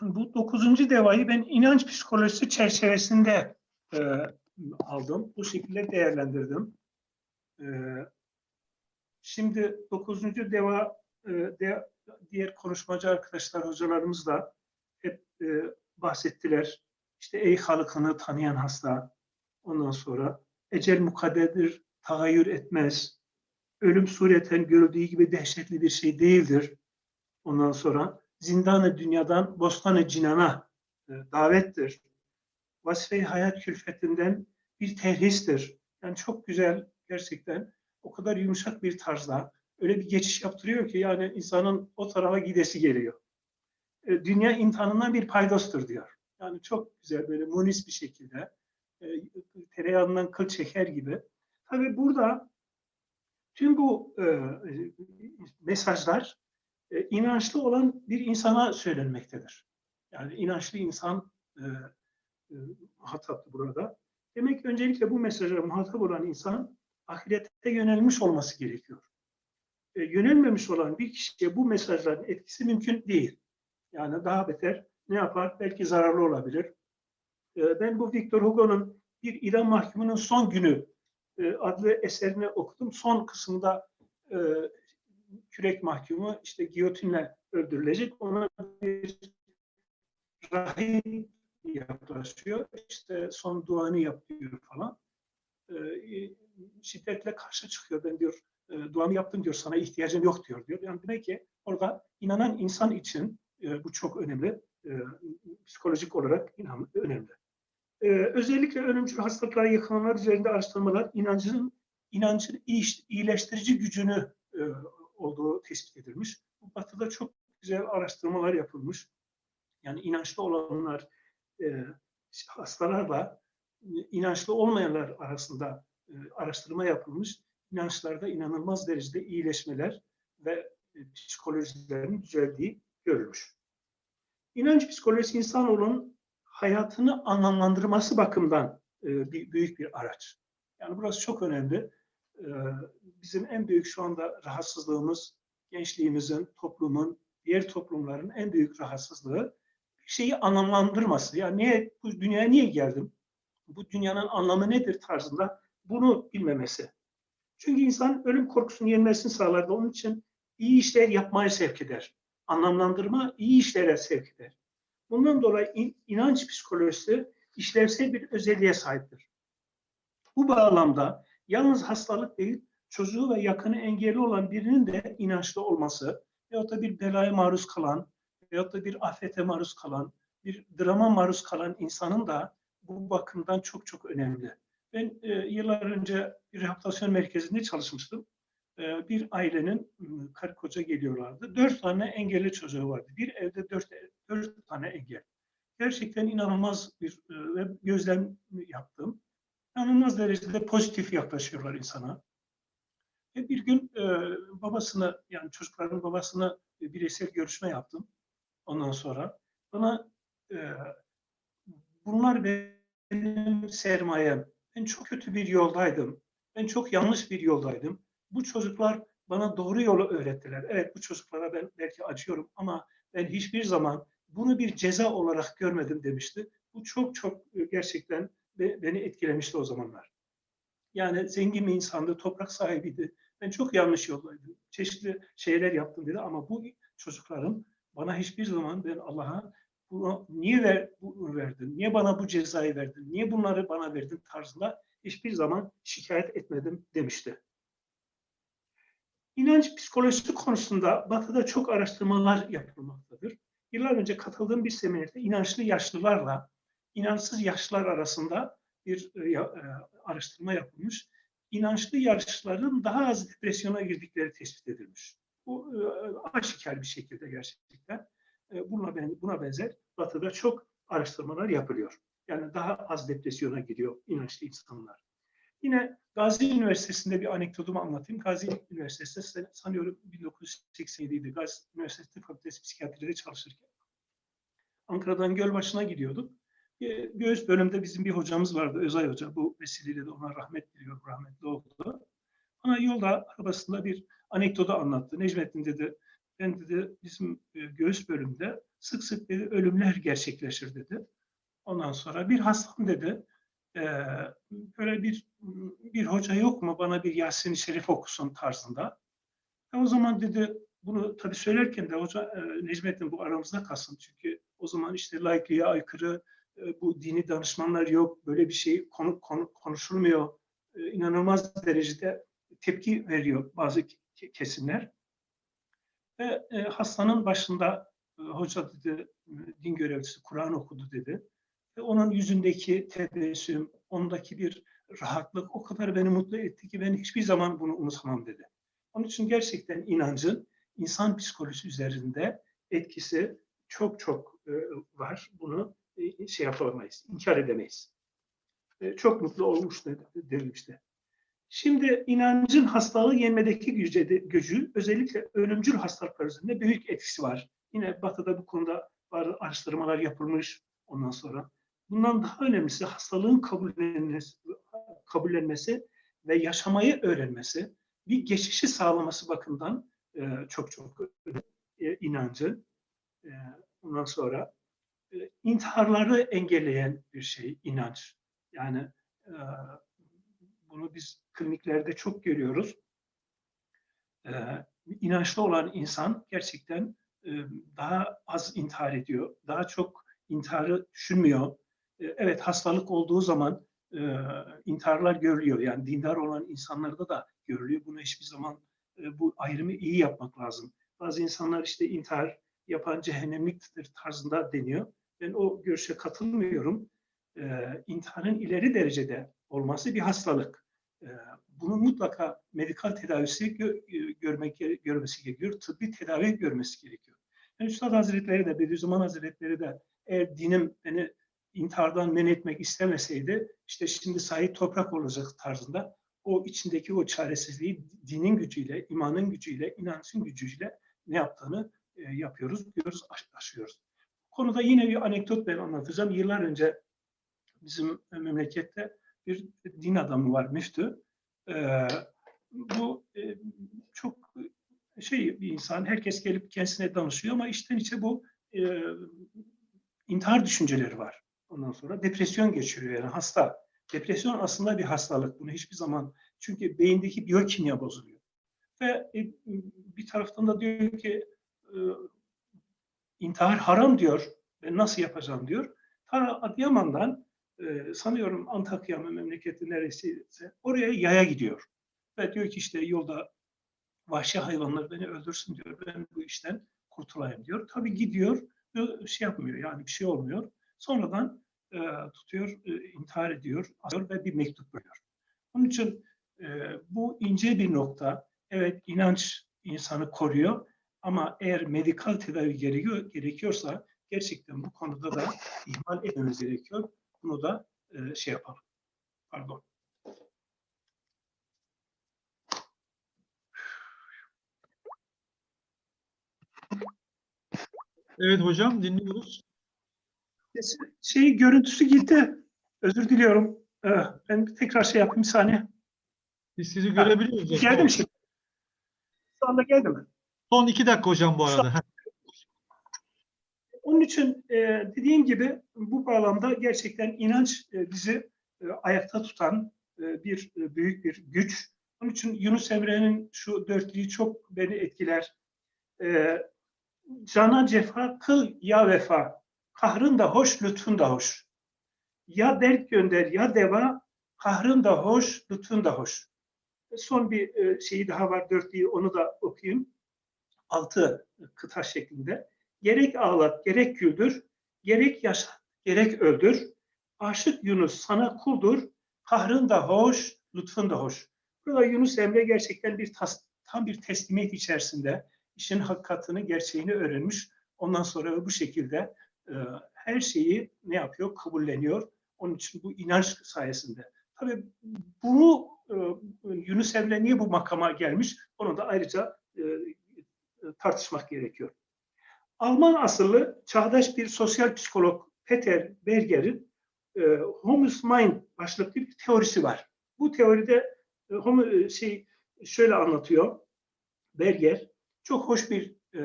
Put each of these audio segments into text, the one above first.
bu dokuzuncu devayı ben inanç psikolojisi çerçevesinde e, aldım. Bu şekilde değerlendirdim. E, şimdi dokuzuncu deva e, de, diğer konuşmacı arkadaşlar, hocalarımız da hep e, bahsettiler. İşte ey halıkını tanıyan hasta, ondan sonra ecel mukadderdir, tagayyür etmez, ölüm sureten görüldüğü gibi dehşetli bir şey değildir. Ondan sonra zindanı dünyadan bostanı cinana e, davettir. Vazife-i hayat külfetinden bir terhistir. Yani çok güzel gerçekten o kadar yumuşak bir tarzda öyle bir geçiş yaptırıyor ki yani insanın o tarafa gidesi geliyor. E, dünya imtihanından bir paydostur diyor. Yani çok güzel böyle munis bir şekilde e, tereyağından kıl çeker gibi. Tabii burada tüm bu e, mesajlar e, inançlı olan bir insana söylenmektedir. Yani inançlı insan e, e, muhataptı burada. Demek ki öncelikle bu mesaja muhatap olan insan ahirete yönelmiş olması gerekiyor. E, yönelmemiş olan bir kişiye bu mesajların etkisi mümkün değil. Yani daha beter ne yapar? Belki zararlı olabilir. E, ben bu Victor Hugo'nun Bir İdam Mahkumunun Son Günü e, adlı eserini okudum. Son kısımda e, kürek mahkumu işte giyotinle öldürülecek. Ona bir rahim yaklaşıyor. İşte son duanı yapıyor falan. E, şiddetle karşı çıkıyor. Ben diyor e, duamı yaptım diyor. Sana ihtiyacım yok diyor diyor. Yani demek ki orada inanan insan için e, bu çok önemli. E, psikolojik olarak inan, önemli. E, özellikle ölümcül hastalıklara yakalananlar üzerinde araştırmalar inancın inancın iyileştirici gücünü e, olduğu tespit edilmiş. Batıda çok güzel araştırmalar yapılmış. Yani inançlı olanlar e, hastalarla inançlı olmayanlar arasında e, araştırma yapılmış. İnançlarda inanılmaz derecede iyileşmeler ve e, psikolojilerin düzeldiği görülmüş. İnanç psikolojisi insanoğlunun hayatını anlamlandırması bakımından e, bir büyük bir araç. Yani burası çok önemli. E, bizim en büyük şu anda rahatsızlığımız gençliğimizin, toplumun, diğer toplumların en büyük rahatsızlığı bir şeyi anlamlandırması. Yani niye, bu dünyaya niye geldim? Bu dünyanın anlamı nedir tarzında bunu bilmemesi. Çünkü insan ölüm korkusunu yenmesini sağlar da onun için iyi işler yapmaya sevk eder. Anlamlandırma iyi işlere sevk eder. Bundan dolayı in- inanç psikolojisi işlevsel bir özelliğe sahiptir. Bu bağlamda yalnız hastalık değil, çocuğu ve yakını engelli olan birinin de inançlı olması veyahut da bir belaya maruz kalan veyahut da bir afete maruz kalan, bir drama maruz kalan insanın da bu bakımdan çok çok önemli. Ben e, yıllar önce bir rehabilitasyon merkezinde çalışmıştım. E, bir ailenin karı koca geliyorlardı. Dört tane engelli çocuğu vardı. Bir evde dört, dört tane engel. Gerçekten inanılmaz bir e, gözlem yaptım. İnanılmaz derecede pozitif yaklaşıyorlar insana. Ve bir gün e, babasını yani çocukların babasını e, bireysel görüşme yaptım. Ondan sonra bana e, bunlar benim sermayem. Ben çok kötü bir yoldaydım. Ben çok yanlış bir yoldaydım. Bu çocuklar bana doğru yolu öğrettiler. Evet bu çocuklara ben belki acıyorum ama ben hiçbir zaman bunu bir ceza olarak görmedim demişti. Bu çok çok e, gerçekten beni etkilemişti o zamanlar. Yani zengin bir insandı, toprak sahibiydi. Ben çok yanlış yoldaydım. Çeşitli şeyler yaptım dedi ama bu çocuklarım bana hiçbir zaman ben Allah'a bunu niye ver, bunu verdin, niye bana bu cezayı verdin, niye bunları bana verdin tarzında hiçbir zaman şikayet etmedim demişti. İnanç psikolojisi konusunda Batı'da çok araştırmalar yapılmaktadır. Yıllar önce katıldığım bir seminerde inançlı yaşlılarla inançsız yaşlılar arasında bir e, e, araştırma yapılmış. İnançlı yaşlıların daha az depresyona girdikleri tespit edilmiş. Bu e, aşikar bir şekilde gerçekten. Buna, buna benzer Batı'da çok araştırmalar yapılıyor. Yani daha az depresyona giriyor inançlı insanlar. Yine Gazi Üniversitesi'nde bir anekdotumu anlatayım. Gazi Üniversitesi san- sanıyorum 1987'ydi. Gazi Üniversitesi Fakültesi Psikiyatride çalışırken. Ankara'dan Gölbaşı'na gidiyorduk. E, Göğüs bölümünde bizim bir hocamız vardı, Özay Hoca. Bu vesileyle de ona rahmet diliyorum, rahmetli oldu. Bana yolda arabasında bir anekdotu anlattı. Necmettin dedi, ben dedi bizim e, göğüs bölümünde sık sık dedi ölümler gerçekleşir dedi. Ondan sonra bir hastam dedi e, böyle bir bir hoca yok mu bana bir Yasin-i Şerif okusun tarzında. E, o zaman dedi bunu tabii söylerken de hoca e, Necmettin bu aramızda kalsın çünkü o zaman işte laikliğe aykırı bu dini danışmanlar yok böyle bir şey konu, konu konuşulmuyor e, inanılmaz derecede tepki veriyor bazı ke- kesimler. Ve e, hastanın başında e, hoca dedi, e, din görevlisi Kur'an okudu dedi. Ve onun yüzündeki tebessüm, ondaki bir rahatlık o kadar beni mutlu etti ki ben hiçbir zaman bunu unutamam dedi. Onun için gerçekten inancın insan psikolojisi üzerinde etkisi çok çok e, var. Bunu e, şey yapamayız, inkar edemeyiz. E, çok mutlu olmuş dedi, demişti. Şimdi inancın hastalığı yenmedeki gücü, özellikle ölümcül hastalıklar üzerinde büyük etkisi var. Yine Batı'da bu konuda var, araştırmalar yapılmış ondan sonra. Bundan daha önemlisi hastalığın kabullenmesi, kabullenmesi ve yaşamayı öğrenmesi, bir geçişi sağlaması bakımından e, çok çok e, inancı. E, ondan sonra e, intiharları engelleyen bir şey inanç. Yani e, bunu biz kliniklerde çok görüyoruz. Ee, inançlı olan insan gerçekten e, daha az intihar ediyor. Daha çok intiharı düşünmüyor. E, evet hastalık olduğu zaman e, intiharlar görülüyor. Yani dindar olan insanlarda da görülüyor. Bunu hiçbir zaman e, bu ayrımı iyi yapmak lazım. Bazı insanlar işte intihar yapan cehennemliktir tarzında deniyor. Ben o görüşe katılmıyorum. E, intiharın ileri derecede olması bir hastalık. E, bunun mutlaka medikal tedavisi gö görmek görmesi gerekiyor. Tıbbi tedavi görmesi gerekiyor. Yani Üstad Hazretleri de Bediüzzaman Hazretleri de eğer dinim beni intihardan men etmek istemeseydi işte şimdi sahip toprak olacak tarzında o içindeki o çaresizliği dinin gücüyle, imanın gücüyle, inancın gücüyle ne yaptığını e, yapıyoruz, diyoruz, aş aşıyoruz. Konuda yine bir anekdot ben anlatacağım. Yıllar önce bizim memlekette bir din adamı var, müftü. Ee, bu e, çok şey bir insan, herkes gelip kendisine danışıyor ama içten içe bu e, intihar düşünceleri var. Ondan sonra depresyon geçiriyor yani hasta. Depresyon aslında bir hastalık. Bunu hiçbir zaman çünkü beyindeki biyokimya bozuluyor. Ve e, bir taraftan da diyor ki e, intihar haram diyor. Ben nasıl yapacağım diyor. Ta Adıyaman'dan e, sanıyorum Antakya mı memleketi neresiyse oraya yaya gidiyor. Ve diyor ki işte yolda vahşi hayvanlar beni öldürsün diyor. Ben bu işten kurtulayım diyor. Tabii gidiyor ve şey yapmıyor yani bir şey olmuyor. Sonradan e, tutuyor, e, intihar ediyor atıyor ve bir mektup bırakıyor. Onun için e, bu ince bir nokta. Evet inanç insanı koruyor ama eğer medikal tedavi gerekiyor, gerekiyorsa gerçekten bu konuda da ihmal etmemiz gerekiyor. Bunu da e, şey yapalım. Pardon. Evet hocam dinliyoruz. Şey görüntüsü gitti. Özür diliyorum. Ee, ben tekrar şey yapayım bir saniye. Biz sizi görebiliyoruz. Geldim şimdi. Şu anda geldi mi? Son iki dakika hocam bu arada. Onun için e, dediğim gibi bu bağlamda gerçekten inanç e, bizi e, ayakta tutan e, bir e, büyük bir güç. Onun için Yunus Emre'nin şu dörtlüğü çok beni etkiler. E, cana cefa kıl ya vefa. Kahrın da hoş, lütfun da hoş. Ya dert gönder ya deva, kahrın da hoş, lütfun da hoş. Son bir e, şeyi daha var dörtlüğü onu da okuyayım. Altı kıta şeklinde. Gerek ağlat, gerek güldür, gerek yaşat, gerek öldür. Aşık Yunus sana kuldur, kahrın da hoş, lütfun da hoş. Burada Yunus Emre gerçekten bir tas, tam bir teslimiyet içerisinde işin hakikatini, gerçeğini öğrenmiş. Ondan sonra bu şekilde e, her şeyi ne yapıyor? Kabulleniyor. Onun için bu inanç sayesinde. Tabii bunu e, Yunus Emre niye bu makama gelmiş? Onu da ayrıca e, tartışmak gerekiyor. Alman asıllı çağdaş bir sosyal psikolog Peter Berger'in e, Homus Mind başlıklı bir teorisi var. Bu teoride e, homo, şey şöyle anlatıyor Berger. Çok hoş bir e,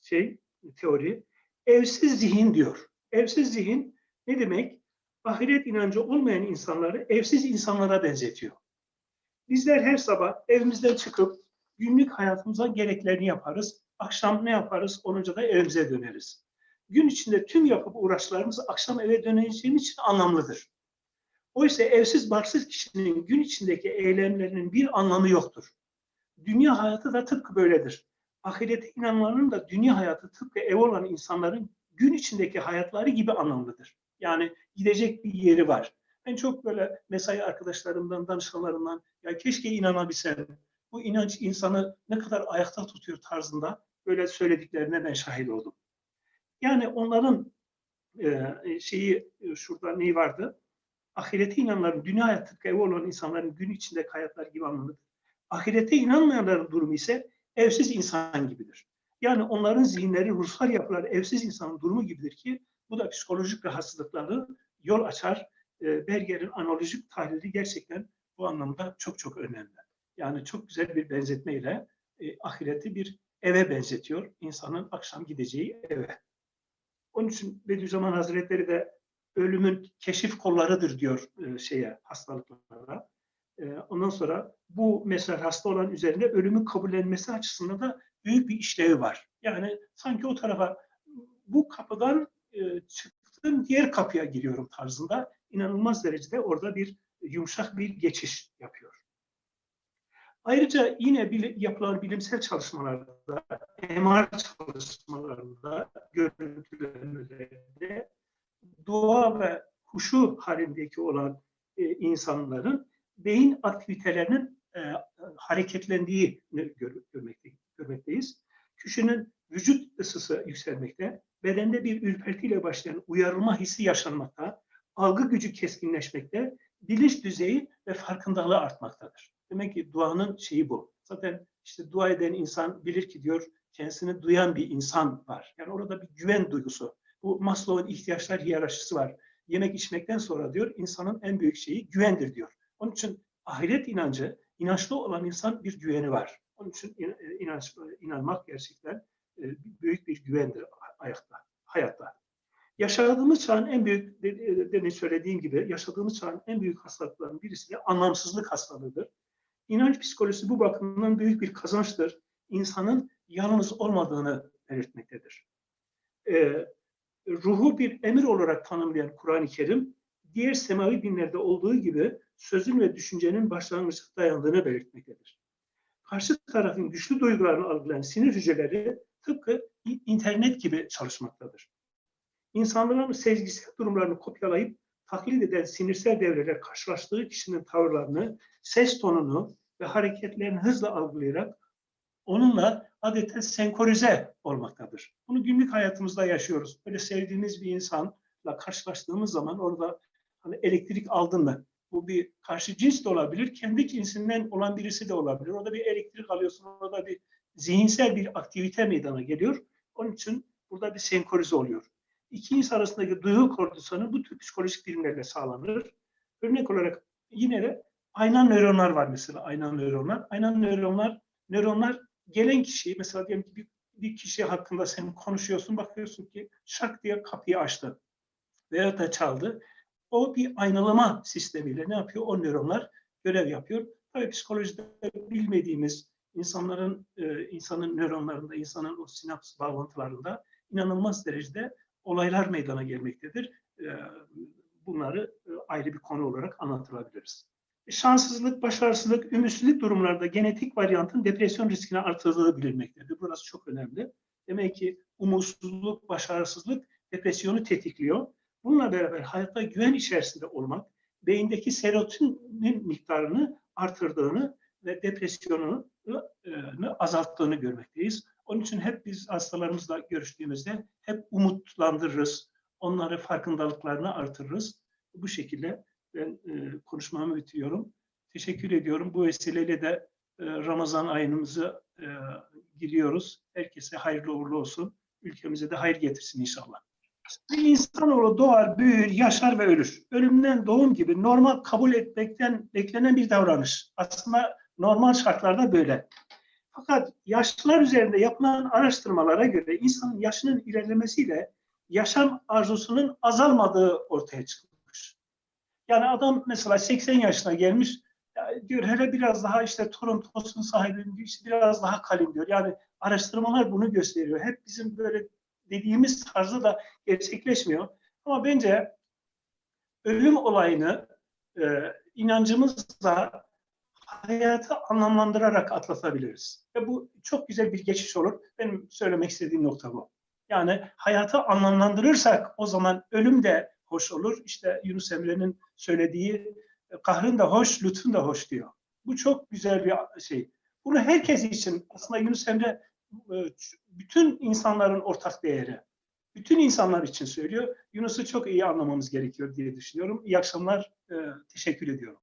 şey teori. Evsiz zihin diyor. Evsiz zihin ne demek? Ahiret inancı olmayan insanları evsiz insanlara benzetiyor. Bizler her sabah evimizden çıkıp günlük hayatımıza gereklerini yaparız. Akşam ne yaparız? Olunca da evimize döneriz. Gün içinde tüm yapıp uğraşlarımız akşam eve döneceğimiz için anlamlıdır. Oysa evsiz barksız kişinin gün içindeki eylemlerinin bir anlamı yoktur. Dünya hayatı da tıpkı böyledir. Ahirete inananların da dünya hayatı tıpkı ev olan insanların gün içindeki hayatları gibi anlamlıdır. Yani gidecek bir yeri var. Ben çok böyle mesai arkadaşlarımdan, danışanlarımdan ya keşke inanabilsem. Bu inanç insanı ne kadar ayakta tutuyor tarzında böyle söylediklerine ben şahit oldum. Yani onların e, şeyi e, şurada neyi vardı? Ahirete inananların, dünya ev olan insanların gün içinde hayatlar gibi anlamlıdır. Ahirete inanmayanların durumu ise evsiz insan gibidir. Yani onların zihinleri, ruhsal yapıları evsiz insanın durumu gibidir ki bu da psikolojik rahatsızlıkları yol açar. E, Berger'in analojik tahlili gerçekten bu anlamda çok çok önemli. Yani çok güzel bir benzetmeyle e, ahireti bir eve benzetiyor. İnsanın akşam gideceği eve. Onun için Bediüzzaman Hazretleri de ölümün keşif kollarıdır diyor e, şeye hastalıklara. E, ondan sonra bu mesela hasta olan üzerinde ölümün kabullenmesi açısından da büyük bir işlevi var. Yani sanki o tarafa bu kapıdan e, çıktığım diğer kapıya giriyorum tarzında inanılmaz derecede orada bir yumuşak bir geçiş yapıyor. Ayrıca yine bil, yapılan bilimsel çalışmalarda, MR çalışmalarında, görüntülemelerde dua ve huşu halindeki olan e, insanların beyin aktivitelerinin e, hareketlendiği gör, görmekte, görmekteyiz. Kişinin vücut ısısı yükselmekte, bedende bir ürpertiyle başlayan uyarılma hissi yaşanmakta, algı gücü keskinleşmekte, bilinç düzeyi ve farkındalığı artmaktadır. Demek ki duanın şeyi bu. Zaten işte dua eden insan bilir ki diyor kendisini duyan bir insan var. Yani orada bir güven duygusu. Bu Maslow'un ihtiyaçlar hiyerarşisi var. Yemek içmekten sonra diyor insanın en büyük şeyi güvendir diyor. Onun için ahiret inancı, inançlı olan insan bir güveni var. Onun için inanç, inanmak gerçekten e, büyük bir güvendir ayakta, hayatta. Yaşadığımız çağın en büyük, demin söylediğim gibi, yaşadığımız çağın en büyük hastalıklarının birisi de anlamsızlık hastalığıdır. İnanç psikolojisi bu bakımdan büyük bir kazançtır. İnsanın yalnız olmadığını belirtmektedir. Ee, ruhu bir emir olarak tanımlayan Kur'an-ı Kerim, diğer semavi dinlerde olduğu gibi sözün ve düşüncenin başlangıçta dayandığını belirtmektedir. Karşı tarafın güçlü duygularını algılayan sinir hücreleri tıpkı internet gibi çalışmaktadır. İnsanların sezgisel durumlarını kopyalayıp taklit eden sinirsel devreler karşılaştığı kişinin tavırlarını, ses tonunu ve hareketlerini hızla algılayarak onunla adeta senkronize olmaktadır. Bunu günlük hayatımızda yaşıyoruz. Böyle sevdiğimiz bir insanla karşılaştığımız zaman orada hani elektrik aldın mı? Bu bir karşı cins de olabilir, kendi cinsinden olan birisi de olabilir. Orada bir elektrik alıyorsun, orada bir zihinsel bir aktivite meydana geliyor. Onun için burada bir senkronize oluyor. İki insan arasındaki duygu koordinasyonu bu tür psikolojik bilimlerle sağlanır. Örnek olarak yine de aynan nöronlar var mesela aynan nöronlar. Aynan nöronlar nöronlar gelen kişiyi mesela diyelim ki bir, bir kişi hakkında sen konuşuyorsun bakıyorsun ki şak diye kapıyı açtı veya da çaldı. O bir aynalama sistemiyle ne yapıyor? O nöronlar görev yapıyor. Tabii psikolojide bilmediğimiz insanların e, insanın nöronlarında, insanın o sinaps bağlantılarında inanılmaz derecede olaylar meydana gelmektedir. E, bunları e, ayrı bir konu olarak anlatılabiliriz. Şanssızlık, başarısızlık, ümitsizlik durumlarda genetik varyantın depresyon riskini artırdığı bilinmektedir. Burası çok önemli. Demek ki umutsuzluk, başarısızlık depresyonu tetikliyor. Bununla beraber hayatta güven içerisinde olmak, beyindeki serotinin miktarını artırdığını ve depresyonunu e, azalttığını görmekteyiz. Onun için hep biz hastalarımızla görüştüğümüzde hep umutlandırırız. Onları farkındalıklarını artırırız. Bu şekilde ben e, konuşmamı bitiriyorum. Teşekkür ediyorum. Bu vesileyle de e, Ramazan ayımızı e, giriyoruz. Herkese hayırlı uğurlu olsun. Ülkemize de hayır getirsin inşallah. Bir insanoğlu doğar, büyür, yaşar ve ölür. Ölümden doğum gibi normal kabul etmekten beklenen bir davranış. Aslında normal şartlarda böyle. Fakat yaşlılar üzerinde yapılan araştırmalara göre insanın yaşının ilerlemesiyle yaşam arzusunun azalmadığı ortaya çıkmış. Yani adam mesela 80 yaşına gelmiş diyor hele biraz daha işte torun tosun sahibim işte biraz daha kalayım diyor. Yani araştırmalar bunu gösteriyor. Hep bizim böyle dediğimiz tarzda da gerçekleşmiyor. Ama bence ölüm olayını e, inancımızla hayatı anlamlandırarak atlatabiliriz. Ve bu çok güzel bir geçiş olur. Benim söylemek istediğim nokta bu. Yani hayatı anlamlandırırsak o zaman ölüm de hoş olur. İşte Yunus Emre'nin söylediği e, kahrın da hoş, lütfun da hoş diyor. Bu çok güzel bir şey. Bunu herkes için aslında Yunus Emre e, bütün insanların ortak değeri. Bütün insanlar için söylüyor. Yunus'u çok iyi anlamamız gerekiyor diye düşünüyorum. İyi akşamlar. e, Teşekkür ediyorum.